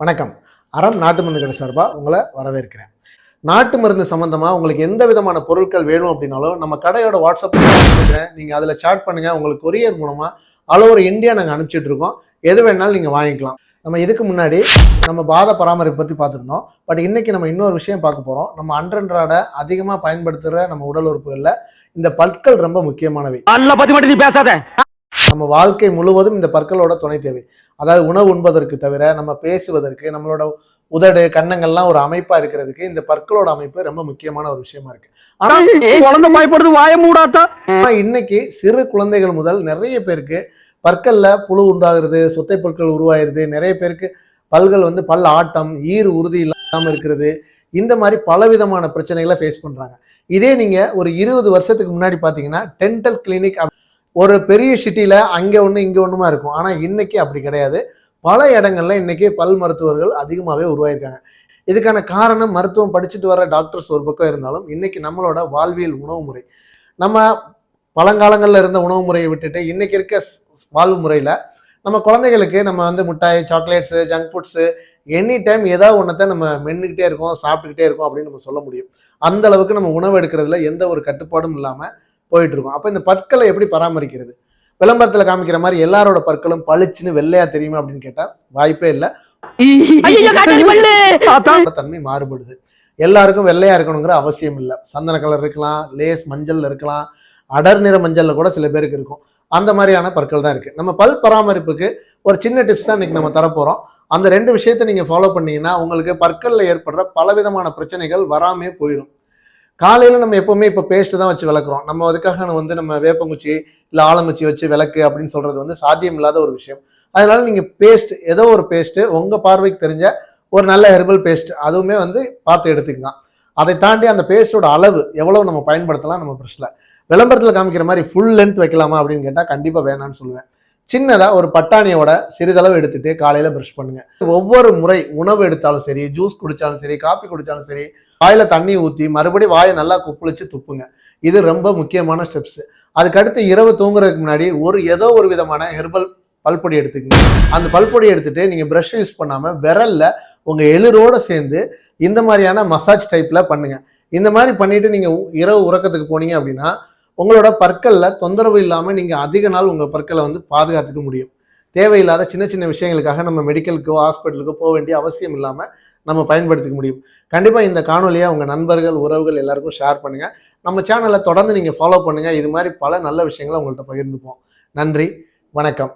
வணக்கம். அறம் நாட்டு மருந்து கடை சார்பாக உங்களை வரவேற்கிறேன். நாட்டு மருந்து சம்மந்தமாக உங்களுக்கு எந்த விதமான பொருட்கள் வேணும் அப்படின்னாலும் நம்ம கடையோட வாட்ஸ்அப் நீங்கள் அதில் சாட் பண்ணுங்கள் உங்களுக்கு கொரியர் மூலமாக ஆல் ஓவர் இந்தியா நாங்கள் அனுப்பிச்சிட்டு இருக்கோம். எது வேணாலும் நீங்கள் வாங்கிக்கலாம். நம்ம இதுக்கு முன்னாடி நம்ம பாத பராமரிப்பு பற்றி பார்த்துருந்தோம். பட் இன்னைக்கு நம்ம இன்னொரு விஷயம் பார்க்க போகிறோம் நம்ம அன்றன்றாட அதிகமாக பயன்படுத்துகிற நம்ம உடல் உறுப்புகளில் இந்த பற்கள் ரொம்ப முக்கியமானவை. நம்ம வாழ்க்கை முழுவதும் இந்த பற்களோட துணை தேவை. அதாவது உணவு உண்பதற்கு தவிர நம்ம பேசுவதற்கு நம்மளோட உதடு கன்னங்கள்லாம் ஒரு அமைப்பா இருக்கிறதுக்கு இந்த பற்களோட அமைப்பு ரொம்ப முக்கியமான ஒரு விஷயமா இருக்கு. ஆனா இன்னைக்கு சிறு குழந்தைகள் முதல் நிறைய பேருக்கு பற்கள்ல புழு உண்டாகிறது சொத்தை பொருட்கள் உருவாயிருது. நிறைய பேருக்கு பல்கள் வந்து பல் ஆட்டம் ஈர் உறுதி இல்லாம இருக்கிறது. இந்த மாதிரி பலவிதமான பிரச்சனைகளை ஃபேஸ் பண்றாங்க. இதே நீங்க ஒரு இருபது வருஷத்துக்கு முன்னாடி பாத்தீங்கன்னா டென்டல் கிளினிக் ஒரு பெரிய சிட்டியில் அங்கே ஒன்று இங்கே ஒன்றுமா இருக்கும். ஆனால் இன்னைக்கு அப்படி கிடையாது. பல இடங்கள்ல இன்றைக்கி பல் மருத்துவர்கள் அதிகமாகவே உருவாயிருக்காங்க. இதுக்கான காரணம் மருத்துவம் படிச்சுட்டு வர டாக்டர்ஸ் ஒரு பக்கம் இருந்தாலும் இன்றைக்கி நம்மளோட வாழ்வியல் உணவு முறை. நம்ம பழங்காலங்களில் இருந்த உணவு முறையை விட்டுட்டு இன்றைக்கி இருக்க ஸ்- வாழ்வு முறையில் நம்ம குழந்தைகளுக்கு நம்ம வந்து மிட்டாய் chocolates junk foods any time ஏதாவது ஒன்றத்தை நம்ம மென்னுக்கிட்டே இருக்கோம் சாப்பிட்டுக்கிட்டே இருக்கோம் அப்படின்னு நம்ம சொல்ல முடியும். அந்த அளவுக்கு நம்ம உணவு எடுக்கிறதுல எந்த ஒரு கட்டுப்பாடும் இல்லாமல் போயிட்டு இருக்கோம் அப்போ இந்த பற்களை எப்படி பராமரிக்கிறது? விளம்பரத்தில் காமிக்கிற மாதிரி எல்லாரோட பற்களும் பளிச்சுன்னு வெள்ளையா தெரியுமா அப்படின்னு கேட்டால் வாய்ப்பே இல்லை. தன்மை மாறுபடுது. எல்லாருக்கும் வெள்ளையா இருக்கணுங்கிற அவசியம் இல்லை. சந்தன கலர் இருக்கலாம் லேஸ் மஞ்சள் இருக்கலாம் அடர் நிற மஞ்சள்ல கூட சில பேருக்கு இருக்கும். அந்த மாதிரியான பற்கள் தான் இருக்கு. நம்ம பல் பராமரிப்புக்கு ஒரு சின்ன டிப்ஸ் தான் இன்னைக்கு நம்ம தரப்போறோம். அந்த ரெண்டு விஷயத்தை நீங்க ஃபாலோ பண்ணீங்கன்னா உங்களுக்கு பற்கள்ல ஏற்படுற பலவிதமான பிரச்சனைகள் வராமே போயிடும் காலையில் நம்ம எப்பவுமே இப்போ பேஸ்ட்டு தான் வச்சு விளக்குறோம். நம்ம அதுக்காக வந்து நம்ம வேப்பங்குச்சி இல்லை ஆலங்குச்சி வச்சு விளக்கு அப்படின்னு சொல்கிறது வந்து சாத்தியம் இல்லாத ஒரு விஷயம். அதனால நீங்கள் பேஸ்ட் ஏதோ ஒரு பேஸ்ட்டு உங்கள் பார்வைக்கு தெரிஞ்ச ஒரு நல்ல ஹெர்பல் பேஸ்ட் அதுவுமே வந்து பார்த்து எடுத்துக்கலாம். அதை தாண்டி அந்த பேஸ்டோட அளவு எவ்வளோ நம்ம பயன்படுத்தலாம் நம்ம பிரச்சனை விளம்பரத்தில் காமிக்கிற மாதிரி ஃபுல் லென்த் வைக்கலாமா அப்படின்னு கேட்டால் கண்டிப்பாக வேணாம்னு சொல்லுவேன். சின்னதாக ஒரு பட்டாணியோட சிறிதளவு எடுத்துகிட்டு காலையில் ப்ரஷ் பண்ணுங்க. ஒவ்வொரு முறை உணவு எடுத்தாலும் சரி ஜூஸ் குடித்தாலும் சரி காப்பி குடித்தாலும் சரி வாயில தண்ணி ஊற்றி மறுபடியும் வாயை நல்லா குப்புளிச்சு துப்புங்க. இது ரொம்ப முக்கியமான ஸ்டெப்ஸ் அதுக்கடுத்து இரவு தூங்குறதுக்கு முன்னாடி ஒரு ஏதோ ஒரு விதமான ஹெர்பல் பல்பொடி எடுத்துக்கங்க. அந்த பல்பொடி எடுத்துட்டு நீங்கள் ப்ரஷ் யூஸ் பண்ணாமல் விரல்ல உங்கள் எளிரோடு சேர்ந்து இந்த மாதிரியான மசாஜ் டைப்பில் பண்ணுங்கள் இந்த மாதிரி பண்ணிட்டு நீங்கள் உ- இரவு உறக்கத்துக்கு போனீங்க அப்படின்னா உங்களோட பற்களில் தொந்தரவு இல்லாமல் நீங்கள் அதிக நாள் உங்கள் பற்களை வந்து பாதுகாத்துக்க முடியும். தேவையில்லாத சின்ன சின்ன விஷயங்களுக்காக நம்ம மெடிக்கலுக்கோ ஹாஸ்பிட்டலுக்கோ போக வேண்டிய அவசியம் இல்லாமல் நம்ம பயன்படுத்திக்க முடியும். கண்டிப்பாக இந்த காணொலியை உங்கள் நண்பர்கள் உறவுகள் எல்லாருக்கும் ஷேர் பண்ணுங்கள் நம்ம சேனலை தொடர்ந்து நீங்கள் ஃபாலோ பண்ணுங்கள் இது மாதிரி பல நல்ல விஷயங்களை உங்கள்கிட்ட பகிர்ந்துப்போம். நன்றி வணக்கம்.